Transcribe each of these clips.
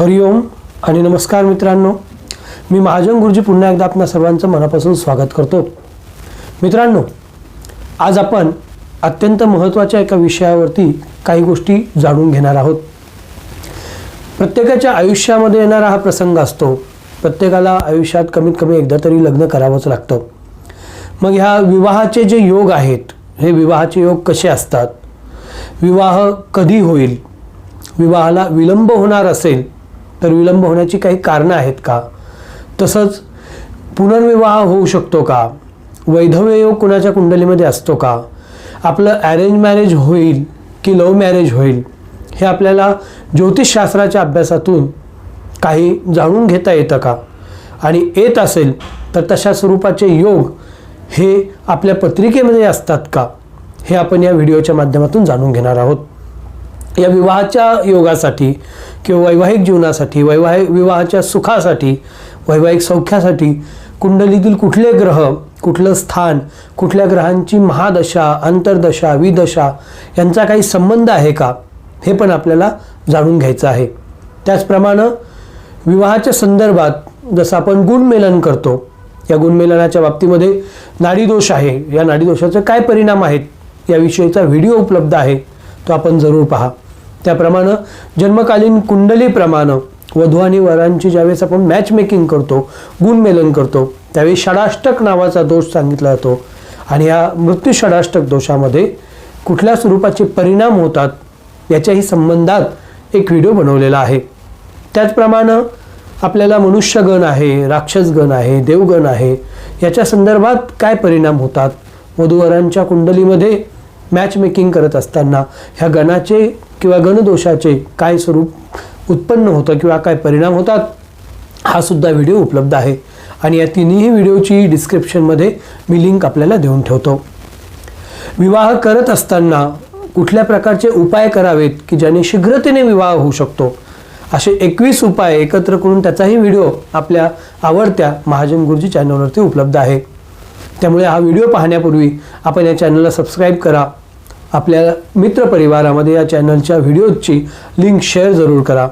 हरिओम आणि नमस्कार मित्रांनो. मी महाजन गुरुजी पुन्हा एकदा आपणा सर्वांचं मनापासून स्वागत करतो. मित्रांनो आज आपण अत्यंत महत्त्वाच्या एका विषयावरती काही गोष्टी जाणून घेणार आहोत. प्रत्येकाच्या आयुष्यामध्ये येणारा हा प्रसंग असतो. प्रत्येकाला आयुष्यात कमीत कमी एकदा तरी लग्न करावंच लागतं. मग ह्या विवाहाचे जे योग आहेत हे विवाहाचे योग कसे असतात? विवाह कधी होईल? विवाहाला विलंब होणार असेल? तर विलंब होण्याची काही कारणं आहेत का? तसंच पुनर्विवाह होऊ शकतो का? वैधव्य योग कुणाच्या कुंडलीमध्ये असतो का? आपलं ॲरेंज मॅरेज होईल की लव्ह मॅरेज होईल हे आपल्याला ज्योतिषशास्त्राच्या अभ्यासातून काही जाणून घेता येतं का? आणि येत असेल तर तशा स्वरूपाचे योग हे आपल्या पत्रिकेमध्ये असतात का? हे आपण या व्हिडिओच्या माध्यमातून जाणून घेणार आहोत. या विवाहाच्या योगासाठी किंवा वैवाहिक जीवनासाठी वैवाहिक विवाहाच्या सुखासाठी वैवाहिक सौख्यासाठी कुंडलीतील कुठले ग्रह कुठलं स्थान कुठल्या ग्रहांची महादशा अंतर्दशा विदशा यांचा काही संबंध आहे का? हे पण आपल्याला जाणून घ्यायचं आहे. त्याचप्रमाणे विवाहाच्या संदर्भात जसं आपण गुणमेलन करतो या गुणमेलनाच्या बाबतीमध्ये नाडीदोष आहे. या नाडीदोषाचे काय परिणाम आहेत? याविषयीचा व्हिडिओ उपलब्ध आहे तो आपण जरूर पहा. त्याप्रमाणे जन्मकालीन कुंडलीप्रमाणे वधू आणि वरांची ज्यावेळेस आपण मॅचमेकिंग करतो गुणमेलन करतो त्यावेळी षडाष्टक नावाचा दोष सांगितला जातो. आणि या मृत्यू षडाष्टक दोषामध्ये कुठल्या स्वरूपाचे परिणाम होतात याच्याही संबंधात एक व्हिडिओ बनवलेला आहे. त्याचप्रमाणे आपल्याला मनुष्यगण आहे राक्षसगण आहे देवगण आहे याच्या संदर्भात काय परिणाम होतात? वधूवरांच्या कुंडलीमध्ये मॅचमेकिंग करत असताना ह्या गणाचे किंवा गणदोषाचे काय स्वरूप उत्पन्न होतं किंवा काय परिणाम होतात हा सुद्धा व्हिडिओ उपलब्ध आहे. आणि या तिन्ही व्हिडिओची डिस्क्रिप्शनमध्ये मी लिंक आपल्याला देऊन ठेवतो. विवाह करत असताना कुठल्या प्रकारचे उपाय करावेत की ज्याने शीघ्रतेने विवाह होऊ शकतो? असे एकवीस उपाय एकत्र करून त्याचाही व्हिडिओ आपल्या आवडत्या महाजन गुरुजी चॅनलवरती उपलब्ध आहे. त्यामुळे हा व्हिडिओ पाहण्यापूर्वी आपण या चॅनलला सबस्क्राईब करा. आपल्या मित्रपरिवारामध्ये या चॅनलच्या व्हिडिओची लिंक शेअर जरूर करा.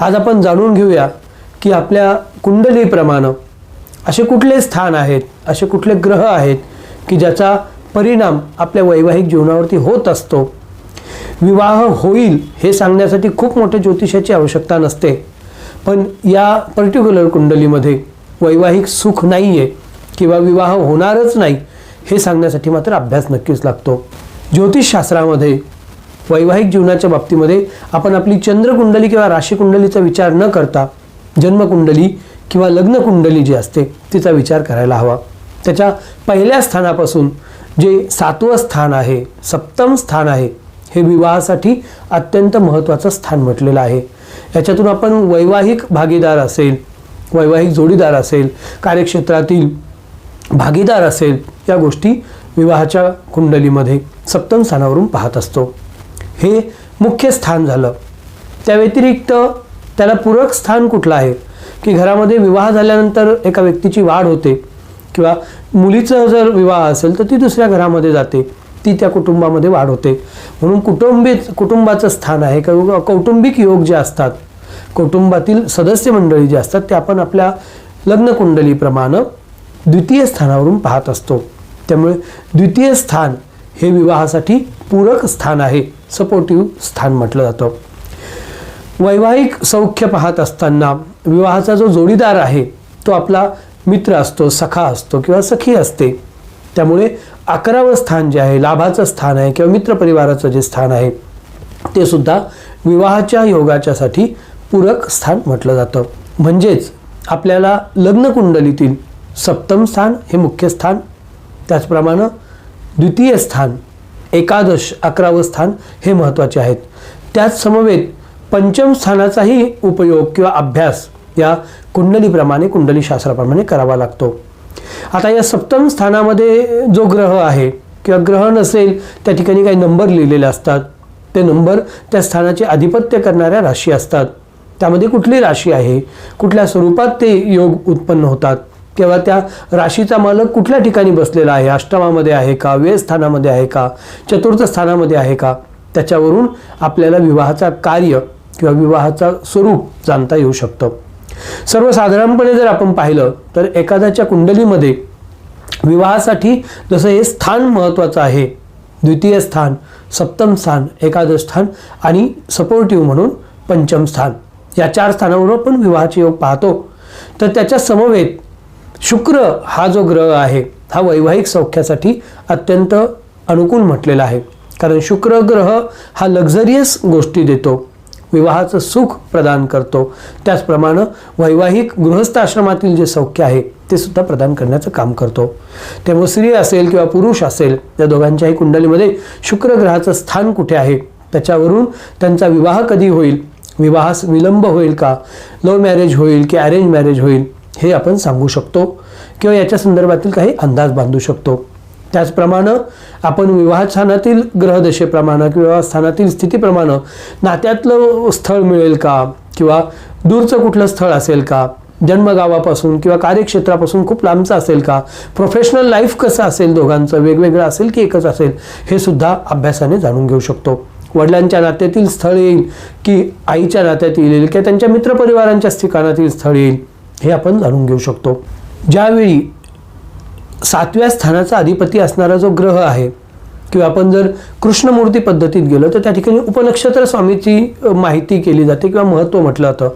आज आपण जाणून घेऊया की आपल्या कुंडलीप्रमाणे असे कुठले स्थान आहेत असे कुठले ग्रह आहेत की ज्याचा परिणाम आपल्या वैवाहिक जीवनावरती होत असतो. विवाह होईल हे सांगण्यासाठी खूप मोठ्या ज्योतिषाची आवश्यकता नसते. पण या पर्टिक्युलर कुंडलीमध्ये वैवाहिक सुख नाही आहे किंवा विवाह होणारच नाही हे सांगण्यासाठी मात्र अभ्यास नक्कीच लागतो. ज्योतिषशास्त्रामध्ये वैवाहिक जीवनाच्या बाबतीमध्ये आपण आपली चंद्रकुंडली किंवा राशीकुंडलीचा विचार न करता जन्मकुंडली किंवा लग्नकुंडली जी असते तिचा विचार करायला हवा. त्याच्या पहिल्या स्थानापासून जे सातवं स्थान आहे सप्तम स्थान आहे हे विवाहासाठी अत्यंत महत्त्वाचं स्थान म्हटलेलं आहे. याच्यातून आपण वैवाहिक भागीदार असेल वैवाहिक जोडीदार असेल कार्यक्षेत्रातील भागीदार असेल या गोष्टी विवाहाच्या कुंडलीमध्ये सप्तम स्थानावरून पाहत असतो. हे मुख्य स्थान झालं. त्या व्यतिरिक्त त्याला पूरक स्थान कुठलं आहे? की घरामध्ये विवाह झाल्यानंतर एका व्यक्तीची वाढ होते किंवा मुलीचं जर विवाह असेल तर ती दुसऱ्या घरामध्ये जाते. ती त्या कुटुंबामध्ये वाढ होते. म्हणून कुटुंबित कुटुंबाचं स्थान आहे. किंवा कौटुंबिक योग जे असतात कुटुंबातील सदस्य मंडळी जे असतात ते आपण आपल्या लग्नकुंडलीप्रमाणे द्वितीय स्थानावरून पाहत असतो. त्यामुळे द्वितीय स्थान हे विवाहासाठी पूरक स्थान आहे. सपोर्टिव्ह स्थान म्हटलं जातं. वैवाहिक सौख्य पाहत असताना विवाहाचा जो जोडीदार आहे तो आपला मित्र असतो सखा असतो किंवा सखी असते. त्यामुळे अकरावं स्थान जे आहे लाभाचं स्थान आहे किंवा मित्रपरिवाराचं जे स्थान आहे ते सुद्धा विवाहाच्या योगाच्यासाठी पूरक स्थान म्हटलं जातं. म्हणजेच आपल्याला लग्नकुंडलीतील सप्तम स्थान हे मुख्य स्थान त्याचप्रमाणे द्वितीय स्थान एकादश अकरावं स्थान हे महत्त्वाचे आहेत. त्याच समवेत पंचम स्थानाचाही उपयोग किंवा अभ्यास या कुंडलीप्रमाणे कुंडलीशास्त्राप्रमाणे करावा लागतो. आता या सप्तम स्थानामध्ये जो ग्रह आहे किंवा ग्रह नसेल त्या ठिकाणी काही नंबर लिहिलेले असतात. ते नंबर त्या स्थानाचे आधिपत्य करणाऱ्या राशी असतात. त्यामध्ये कुठली राशी आहे? कुठल्या स्वरूपात ते योग उत्पन्न होतात? किंवा त्या राशीचा मालक कुठल्या ठिकाणी बसलेला आहे? अष्टमामध्ये आहे का? व्यय स्थानामध्ये आहे का? चतुर्थ स्थानामध्ये आहे का? त्याच्यावरून आपल्याला विवाहाचा कार्य किंवा विवाहाचा स्वरूप जाणता येऊ शकतं. सर्वसाधारणपणे जर आपण पाहिलं तर एखाद्याच्या कुंडलीमध्ये विवाहासाठी जसं हे स्थान महत्त्वाचं आहे द्वितीय स्थान सप्तम स्थान एकादश स्थान आणि सपोर्टिव्ह म्हणून पंचम स्थान या चार स्थानावर आपण विवाहाचे योग पाहतो. तर त्याच्या समवेत शुक्र हा जो ग्रह आहे हा वैवाहिक सौख्यासाठी अत्यंत अनुकूल म्हटलेला आहे. कारण शुक्र ग्रह हा लक्झरियस गोष्टी देतो विवाहाचं सुख प्रदान करतो. त्याचप्रमाणे वैवाहिक गृहस्थ आश्रमातील जे सौख्य आहे ते सुद्धा प्रदान करण्याचं काम करतो. त्यामुळे स्त्री असेल किंवा पुरुष असेल या दोघांच्याही कुंडलीमध्ये शुक्र ग्रहाचं स्थान कुठे आहे त्याच्यावरून त्यांचा विवाह कधी होईल विवाहास विलंब होईल का लव्ह मॅरेज होईल की अरेंज मॅरेज होईल हे आपण सांगू शकतो किंवा याच्या संदर्भातील काही अंदाज बांधू शकतो. त्याचप्रमाणे आपण विवाहस्थानातील ग्रहदशेप्रमाणे किंवा विवाहस्थानातील स्थितीप्रमाणे नात्यातलं स्थळ मिळेल का? किंवा दूरचं कुठलं स्थळ असेल का? जन्मगावापासून किंवा कार्यक्षेत्रापासून खूप लांबचं असेल का? प्रोफेशनल लाईफ कसं असेल दोघांचं? वेगवेगळं असेल की एकच असेल? हे सुद्धा अभ्यासाने जाणून घेऊ शकतो. वडिलांच्या नात्यातील स्थळ येईल की आईच्या नात्यात येईल किंवा त्यांच्या मित्रपरिवारांच्या ठिकाणातील स्थळ येईल? हे आपण जाणून घेऊ शकतो. ज्यावेळी सातव्या स्थानाचा अधिपती असणारा जो ग्रह आहे किंवा आपण जर कृष्णमूर्ती पद्धतीत गेलो तर त्या ठिकाणी उपनक्षत्र स्वामीची माहिती केली जाते किंवा महत्त्व म्हटलं जातं.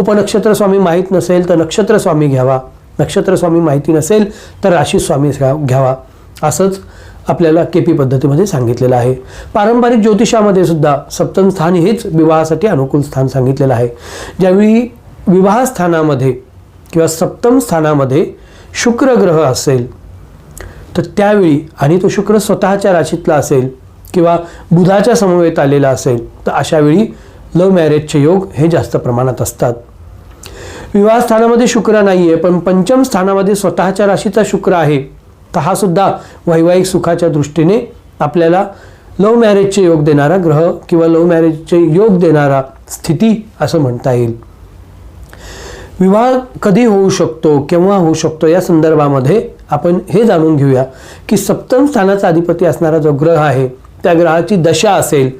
उपनक्षत्र स्वामी माहीत नसेल तर नक्षत्र स्वामी घ्यावा. नक्षत्र स्वामी माहिती नसेल तर राशी स्वामी घ्या- घ्यावा. असंच आपल्याला के पी पद्धतीमध्ये सांगितलेलं आहे. पारंपरिक ज्योतिषामध्ये सुद्धा सप्तम स्थान हेच विवाहासाठी अनुकूल स्थान सांगितलेलं आहे. ज्यावेळी विवाहस्थानामध्ये किंवा सप्तम स्थानामध्ये शुक्र ग्रह असेल तर त्यावेळी आणि तो शुक्र स्वतःच्या राशीतला असेल किंवा बुधाच्या समवेत आलेला असेल तर अशा वेळी लव्ह मॅरेजचे योग हे जास्त प्रमाणात असतात. विवाह स्थानामध्ये शुक्र नाही आहे पण पंचम स्थानामध्ये स्वतःच्या राशीचा शुक्र आहे तर हा सुद्धा वैवाहिक सुखाच्या दृष्टीने आपल्याला लव्ह मॅरेजचे योग देणारा ग्रह किंवा लव्ह मॅरेजचे योग देणारा स्थिती असं म्हणता येईल. विवाह कधी होऊ शकतो केव्हा होऊ शकतो या संदर्भामध्ये आपण हे जाणून घेऊया की सप्तम स्थानाचा अधिपती असणारा जो ग्रह आहे त्या ग्रहाची दशा असेल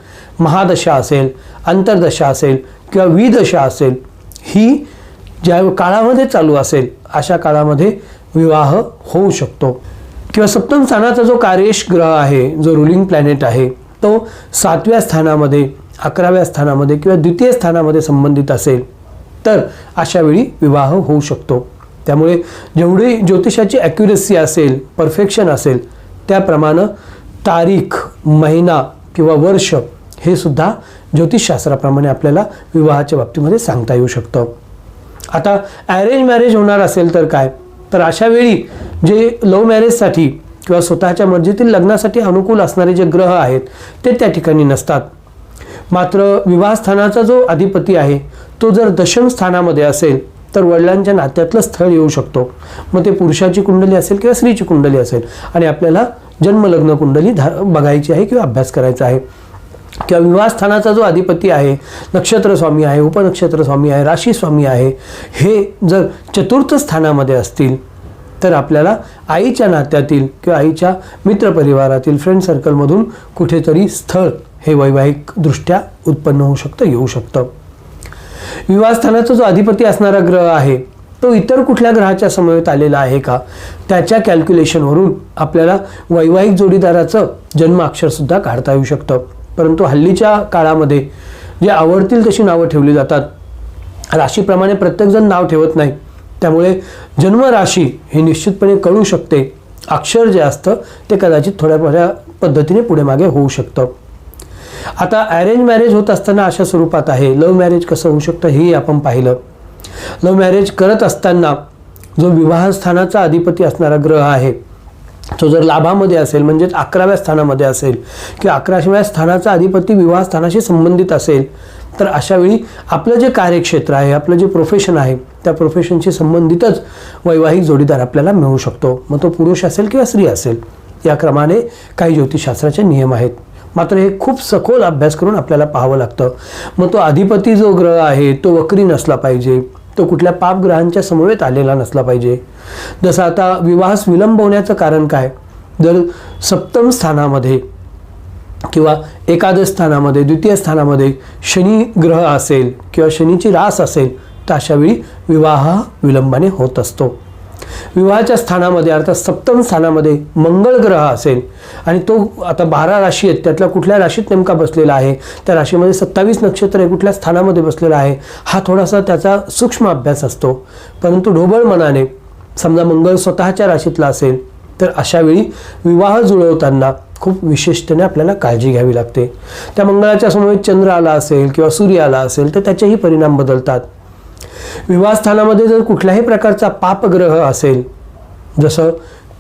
महादशा असेल अंतर्दशा असेल किंवा विदशा असेल ही ज्या काळामध्ये चालू असेल अशा काळामध्ये विवाह होऊ शकतो. किंवा सप्तम स्थानाचा जो कार्येश ग्रह आहे जो रुलिंग प्लॅनेट आहे तो सातव्या स्थानामध्ये अकराव्या स्थानामध्ये किंवा द्वितीय स्थानामध्ये संबंधित असेल. तर अशावेळी विवाह होऊ शकतो. त्यामुळे जेवढी ज्योतिषाची ॲक्युरेसी असेल परफेक्शन असेल त्याप्रमाणे तारीख महिना किंवा वर्ष हे सुद्धा ज्योतिषशास्त्राप्रमाणे आपल्याला विवाहाच्या बाबतीमध्ये सांगता येऊ शकतं. आता ॲरेंज मॅरेज होणार असेल तर काय? तर अशा वेळी जे लव्ह मॅरेजसाठी किंवा स्वतःच्या मर्जीतील लग्नासाठी अनुकूल असणारे जे ग्रह आहेत ते त्या ठिकाणी नसतात. मात्र विवाहस्थानाचा जो अधिपती आहे तो जर दशम स्थानामध्ये असेल तर वडिलांच्या नात्यातलं स्थळ येऊ शकतो. मग ते पुरुषाची कुंडली असेल किंवा स्त्रीची कुंडली असेल आणि आपल्याला जन्मलग्न कुंडली धा बघायची आहे किंवा अभ्यास करायचा आहे. किंवा विवाहस्थानाचा जो अधिपती आहे नक्षत्रस्वामी आहे उपनक्षत्र स्वामी आहे राशीस्वामी आहे हे जर चतुर्थ स्थानामध्ये असतील तर आपल्याला आईच्या नात्यातील किंवा आईच्या मित्रपरिवारातील फ्रेंड सर्कलमधून कुठेतरी स्थळ हे वैवाहिकदृष्ट्या उत्पन्न होऊ शकतं येऊ शकतं. विवाहस्थानाचा जो अधिपती असणारा ग्रह आहे तो इतर कुठल्या ग्रहाच्या समवेत आलेला आहे का? त्याच्या कॅल्क्युलेशनवरून आपल्याला वैवाहिक जोडीदाराचं जन्म अक्षरसुद्धा काढता येऊ शकतं. परंतु हल्लीच्या काळामध्ये जे आवडतील तशी नावं ठेवली जातात. राशीप्रमाणे प्रत्येकजण नाव ठेवत नाही. त्यामुळे जन्मराशी हे निश्चितपणे कळू शकते. अक्षर जे असतं ते कदाचित थोड्या थोड्या पद्धतीने पुढे मागे होऊ शकतं. आता अरेंज मॅरेज होत असताना अशा स्वरूपात आहे. लव्ह मॅरेज कसं होऊ शकतं हेही आपण पाहिलं. लव्ह मॅरेज करत असताना जो विवाहस्थानाचा अधिपती असणारा ग्रह आहे तो जर लाभामध्ये असेल म्हणजेच अकराव्या स्थानामध्ये असेल किंवा अकराव्या स्थानाचा अधिपती विवाहस्थानाशी संबंधित असेल तर अशावेळी आपलं जे कार्यक्षेत्र आहे आपलं जे प्रोफेशन आहे त्या प्रोफेशनशी संबंधितच वैवाहिक जोडीदार आपल्याला मिळू शकतो. मग तो पुरुष असेल किंवा स्त्री असेल या क्रमाने काही ज्योतिषशास्त्राचे नियम आहेत. मात्र हे खूप सखोल अभ्यास करून आपल्याला पाहावं लागतं. मग तो अधिपती जो ग्रह आहे तो वक्री नसला पाहिजे. तो कुठल्या पापग्रहांच्या समवेत आलेला नसला पाहिजे. जसं आता विवाहास विलंब होण्याचं कारण काय? जर सप्तम स्थानामध्ये किंवा एकादश स्थानामध्ये द्वितीय स्थानामध्ये शनी ग्रह असेल किंवा शनीची रास असेल तर अशावेळी विवाह विलंबाने होत असतो. विवाहाच्या स्थानामध्ये अर्थात सप्तम स्थानामध्ये मंगळ ग्रह असेल आणि तो आता बारा राशी आहेत त्यातल्या कुठल्या राशीत नेमका बसलेला आहे त्या राशीमध्ये सत्तावीस नक्षत्र आहे कुठल्या स्थानामध्ये बसलेला आहे हा थोडासा त्याचा सूक्ष्म अभ्यास असतो. परंतु ढोबळ मनाने समजा मंगळ स्वतःच्या राशीतला असेल तर अशावेळी विवाह जुळवताना खूप विशेषतेने आपल्याला काळजी घ्यावी लागते. त्या मंगळाच्या समोर चंद्र आला असेल किंवा सूर्य आला असेल तर त्याचेही परिणाम बदलतात. विवाहस्थानामध्ये जर कुठल्याही प्रकारचा पापग्रह असेल जसं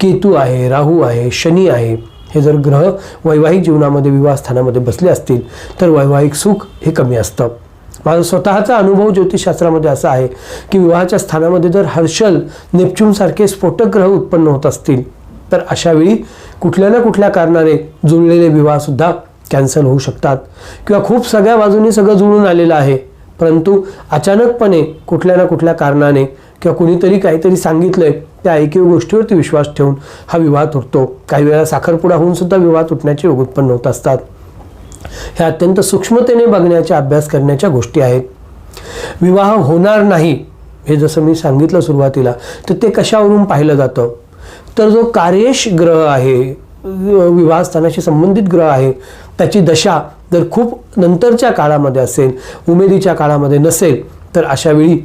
केतू आहे राहू आहे शनी आहे हे जर ग्रह वैवाहिक जीवनामध्ये विवाहस्थानामध्ये बसले असतील तर वैवाहिक सुख हे कमी असतं. माझा स्वतःचा अनुभव ज्योतिषशास्त्रामध्ये असा आहे की विवाहाच्या स्थानामध्ये जर हर्षल नेपच्यूनसारखे स्फोटक ग्रह उत्पन्न होत असतील तर अशावेळी कुठल्या ना कुठल्या कारणाने जुळलेले विवाहसुद्धा कॅन्सल होऊ शकतात. किंवा खूप सगळ्या बाजूनी सगळं जुळून आलेलं आहे. परंतु अचानकपणे कुठल्या ना कुठल्या कारणाने किंवा कुणीतरी काहीतरी सांगितलंय त्या ऐकीव गोष्टीवरती विश्वास ठेवून हा विवाह तुटतो. काही वेळा साखरपुडा होऊन सुद्धा विवाह तुटण्याचे योग उत्पन्न होत असतात. ह्या अत्यंत सूक्ष्मतेने बघण्याच्या अभ्यास करण्याच्या गोष्टी आहेत. विवाह होणार नाही हे जसं मी सांगितलं सुरुवातीला तर ते कशावरून पाहिलं जातं? तर जो कार्येश ग्रह आहे विवाहस्थानाशी संबंधित ग्रह आहे त्याची दशा जर खूप नंतरच्या काळामध्ये असेल उमेदीच्या काळामध्ये नसेल तर अशावेळी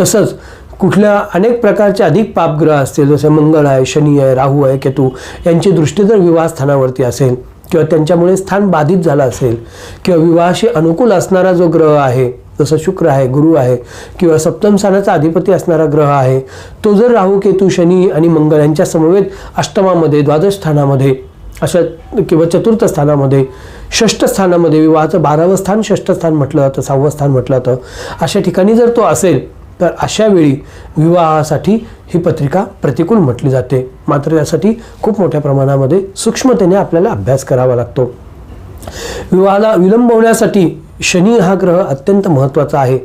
तसंच कुठल्या अनेक प्रकारचे अधिक पापग्रह असतील जसे मंगळ आहे शनी आहे राहू आहे केतू यांची दृष्टी जर विवाहस्थानावरती असेल किंवा त्यांच्यामुळे स्थान बाधित झालं असेल किंवा विवाहाशी अनुकूल असणारा जो ग्रह आहे जसं शुक्र आहे गुरु आहे किंवा सप्तम स्थानाचा अधिपती असणारा ग्रह आहे तो जर राहू केतू शनी आणि मंगळ यांच्या समवेत अष्टमामध्ये द्वादश स्थानामध्ये अशा किंवा चतुर्थ स्थानामध्ये षष्ठस्थानामध्ये विवाहाचं बारावं स्थान षष्ठ स्थान म्हटलं जातं सहावं स्थान म्हटलं जातं. अशा ठिकाणी जर तो असेल तर अशा वेळी विवाहासाठी ही पत्रिका प्रतिकूल म्हटली जाते. मात्र यासाठी खूप मोठ्या प्रमाणामध्ये सूक्ष्मतेने आपल्याला अभ्यास करावा लागतो. विवाहाला विलंब होण्यासाठी शनी हा ग्रह अत्यंत महत्त्वाचा आहे.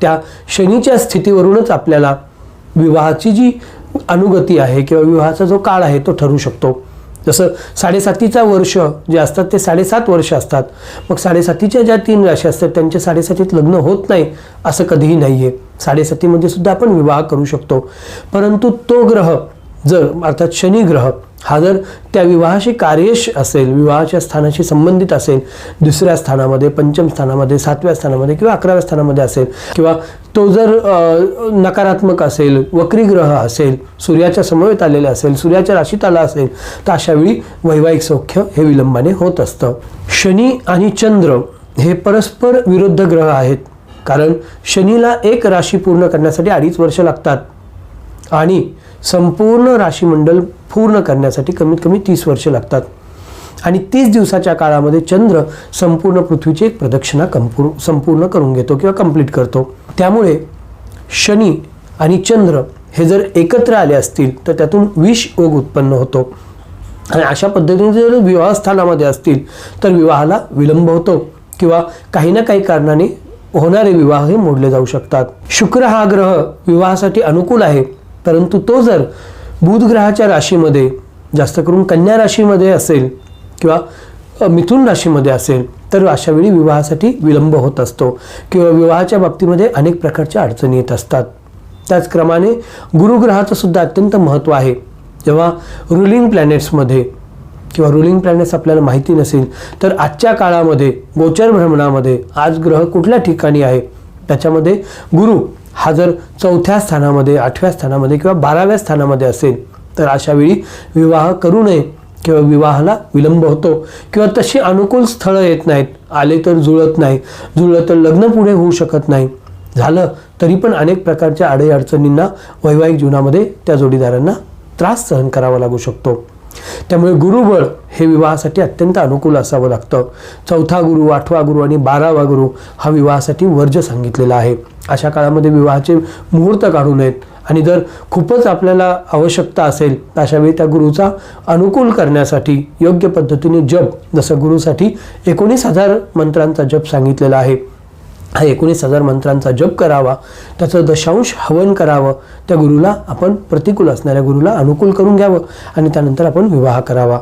त्या शनीच्या स्थितीवरूनच आपल्याला विवाहाची जी अनुगती आहे किंवा विवाहाचा जो काळ आहे तो ठरू शकतो. जसं साडेसातीचा वर्ष जे असतात ते साडेसात वर्ष असतात. मग साडेसातीच्या ज्या तीन राशी असतात त्यांच्या साडेसातीत लग्न होत नाही असं कधीही नाही आहे साडेसातीमध्ये सुद्धा आपण विवाह करू शकतो. परंतु तो ग्रह जर अर्थात शनिग्रह हा जर त्या विवाहाशी कार्यश असेल विवाहाच्या स्थानाशी संबंधित असेल दुसऱ्या स्थानामध्ये पंचम स्थानामध्ये सातव्या स्थानामध्ये किंवा अकराव्या स्थानामध्ये असेल किंवा तो जर नकारात्मक असेल वक्री ग्रह असेल सूर्याच्या समवेत आलेला असेल सूर्याच्या राशीत आला असेल तर अशावेळी वैवाहिक सौख्य हे विलंबाने होत असतं. शनी आणि चंद्र हे परस्पर विरुद्ध ग्रह आहेत कारण शनीला एक राशी पूर्ण करण्यासाठी अडीच वर्ष लागतात. आणि संपूर्ण राशीमंडल पूर्ण करण्यासाठी कमीत कमी तीस वर्षे लागतात. आणि तीस दिवसाच्या काळामध्ये चंद्र संपूर्ण पृथ्वीची एक प्रदक्षिणा कंपूर संपूर्ण करून घेतो किंवा कंप्लीट करतो. त्यामुळे शनी आणि चंद्र हे जर एकत्र आले असतील तर त्यातून विष योग उत्पन्न होतो. आणि अशा पद्धतीने जर विवाहस्थानामध्ये असतील तर विवाहाला विलंब होतो किंवा काही ना काही कारणाने होणारे विवाह हे मोडले जाऊ शकतात. शुक्र हा ग्रह विवाहासाठी अनुकूल आहे. परंतु तो जर बुधग्रहाच्या राशीमध्ये जास्त करून कन्या राशीमध्ये असेल किंवा मिथुन राशीमध्ये असेल तर अशा वेळी विवाहासाठी विलंब होत असतो किंवा विवाहाच्या बाबतीमध्ये अनेक प्रकारच्या अडचणी येत असतात. त्याचक्रमाने गुरुग्रहाचं सुद्धा अत्यंत महत्त्व आहे. जेव्हा रुलिंग प्लॅनेट्समध्ये किंवा रुलिंग प्लॅनेट्स आपल्याला माहिती नसेल तर आजच्या काळामध्ये गोचर भ्रमणामध्ये आज ग्रह कुठल्या ठिकाणी आहे? त्याच्यामध्ये गुरु हा जर चौथ्या स्थानामध्ये आठव्या स्थानामध्ये किंवा बाराव्या स्थानामध्ये असेल तर अशा वेळी विवाह करू नये किंवा विवाहाला विलंब होतो. किंवा तशी अनुकूल स्थळं येत नाहीत. आले तर जुळत नाही. जुळलं तर लग्न पुढे होऊ शकत नाही. झालं तरी पण अनेक प्रकारच्या अडीअडचणींना वैवाहिक जीवनामध्ये त्या जोडीदारांना त्रास सहन करावा लागू शकतो. त्यामुळे गुरुबळ हे विवाहासाठी अत्यंत अनुकूल असावं लागतं. चौथा गुरु आठवा गुरु आणि बारावा गुरु हा विवाहासाठी वर्ज सांगितलेला आहे. अशा काळामध्ये विवाहाचे मुहूर्त काढू नयेत. आणि जर खूपच आपल्याला आवश्यकता असेल तर त्या गुरुचा अनुकूल करण्यासाठी योग्य पद्धतीने जप जसं गुरुसाठी एकोणीस हजार मंत्रांचा जप सांगितलेला आहे. हा एकोणीस हजार मंत्रांचा जप करावा त्याचं दशांश हवन करावं त्या गुरुला आपण प्रतिकूल असणाऱ्या गुरुला अनुकूल करून घ्यावं आणि त्यानंतर आपण विवाह करावा.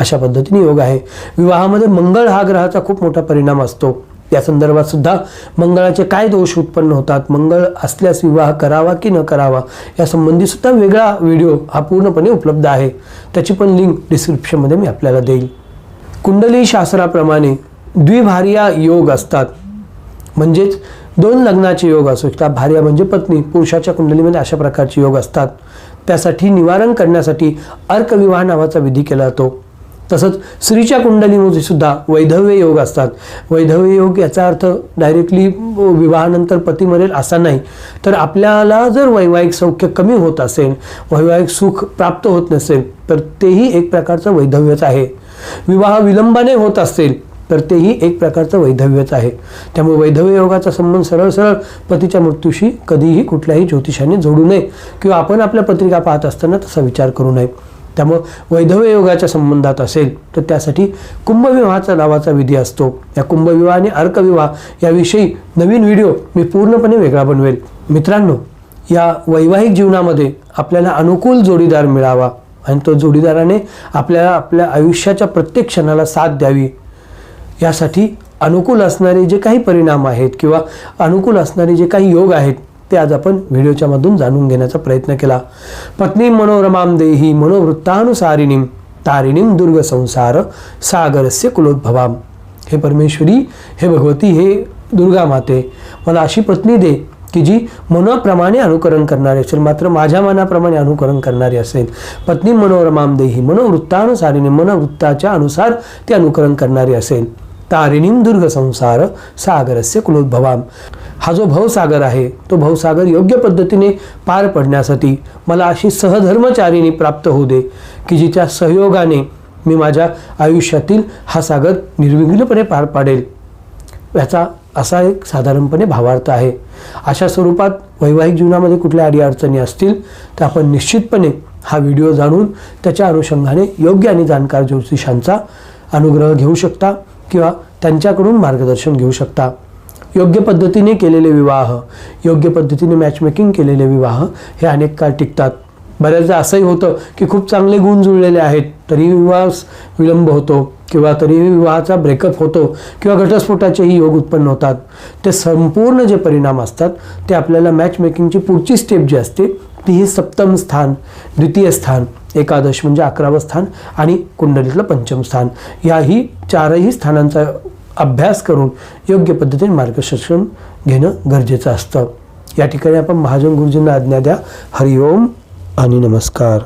अशा पद्धतीने योग आहे. विवाहामध्ये मंगळ हा ग्रहाचा खूप मोठा परिणाम असतो. या संदर्भात सुद्धा मंगळाचे काय दोष उत्पन्न होतात? मंगळ असल्यास विवाह करावा की न करावा? या संबंधी सुद्धा वेगळा व्हिडिओ हा पूर्णपणे उपलब्ध आहे. त्याची पण लिंक डिस्क्रिप्शनमध्ये मी आपल्याला देईल. कुंडली शास्त्राप्रमाणे द्विभार्या योग असतात. म्हणजेच दोन लग्नाचे योग असू शकतात. भार्या म्हणजे पत्नी पुरुषाच्या कुंडलीमध्ये अशा प्रकारचे योग असतात. त्यासाठी निवारण करण्यासाठी अर्कविवाह नावाचा विधी केला जातो. तसंच स्त्रीच्या कुंडलीमध्ये सुद्धा वैधव्य योग असतात. वैधव्य योग याचा अर्थ डायरेक्टली विवाहानंतर पती मरेल असा नाही. तर आपल्याला जर वैवाहिक सौख्य कमी होत असेल वैवाहिक सुख प्राप्त होत नसेल तर तेही एक प्रकारचं वैधव्यच आहे. विवाह विलंबाने होत असेल तर तेही एक प्रकारचं वैधव्यच आहे. त्यामुळे वैधव्य योगाचा संबंध सरळ सरळ पतीच्या मृत्यूशी कधीही कुठल्याही ज्योतिषाने जोडू नये किंवा आपण आपल्या पत्रिका पाहत असताना तसा विचार करू नये. त्यामुळं वैधव्य योगाच्या संबंधात असेल तर त्यासाठी कुंभविवाहाचा नावाचा विधी असतो. या कुंभविवाह आणि अर्कविवाह याविषयी नवीन व्हिडिओ मी पूर्णपणे वेगळा बनवेल. मित्रांनो या वैवाहिक जीवनामध्ये आपल्याला अनुकूल जोडीदार मिळावा आणि तो जोडीदाराने आपल्याला आपल्या आयुष्याच्या प्रत्येक क्षणाला साथ द्यावी. यासाठी अनुकूल असणारे जे काही परिणाम आहेत किंवा अनुकूल असणारे जे काही योग आहेत ते आज आपण व्हिडिओच्या मधून जाणून घेण्याचा प्रयत्न केला. पत्नी मनोरमाम देही मनोवृत्तानुसारिणीम तारिणीम दुर्ग संसार सागरस्य कुलोद्भवाम। हे परमेश्वरी हे भगवती हे दुर्गा माते मला अशी पत्नी दे की जी मनाप्रमाणे अनुकरण करणारी असेल मात्र माझ्या मनाप्रमाणे अनुकरण करणारी असेल. पत्नी मनोरमाम देही मनोवृत्तानुसारीने मनोवृत्ताच्या अनुसार ती अनुकरण करणारी असेल. तारिणीम दुर्ग संसार सागरस्य कुलोद्भवाम. हा जो भवसागर आहे तो भवसागर योग्य पद्धतीने पार पडण्यासाठी मला अशी सहधर्मचारिणी प्राप्त होऊ दे की जिच्या सहयोगाने मी माझ्या आयुष्यातील हा सागर निर्विघ्नपणे पार पाडेल. याचा असा एक साधारणपणे भावार्थ आहे. अशा स्वरूपात वैवाहिक जीवनामध्ये कुठल्या अडीअडचणी असतील तर आपण निश्चितपणे हा व्हिडिओ जाणून त्याच्या अनुषंगाने योग्य आणि जाणकार ज्योतिषांचा अनुग्रह घेऊ शकता. किंवा त्यांच्याकडून मार्गदर्शन घेऊ शकता. योग्य पद्धतीने केलेले विवाह योग्य पद्धतीने मॅचमेकिंग केलेले विवाह हे अनेक काळ टिकतात. बऱ्याचदा असंही होतं की खूप चांगले गुण जुळलेले आहेत तरी विवाह विलंब होतो किंवा तरीही विवाहाचा ब्रेकअप होतो किंवा घटस्फोटाचेही योग उत्पन्न होतात. ते संपूर्ण जे परिणाम असतात ते आपल्याला मॅचमेकिंगची पुढची स्टेप जी असते ती ही सप्तम स्थान द्वितीय स्थान एकादश म्हणजे अकरावं स्थान आणि कुंडलीतलं पंचम स्थान. याही चारही स्थानांचा अभ्यास करून योग्य पद्धतीने मार्गदर्शन घेणं गरजेचं असतं. या ठिकाणी आपण महाजन गुरुजींना आज्ञा द्या. हरिओम आणि नमस्कार.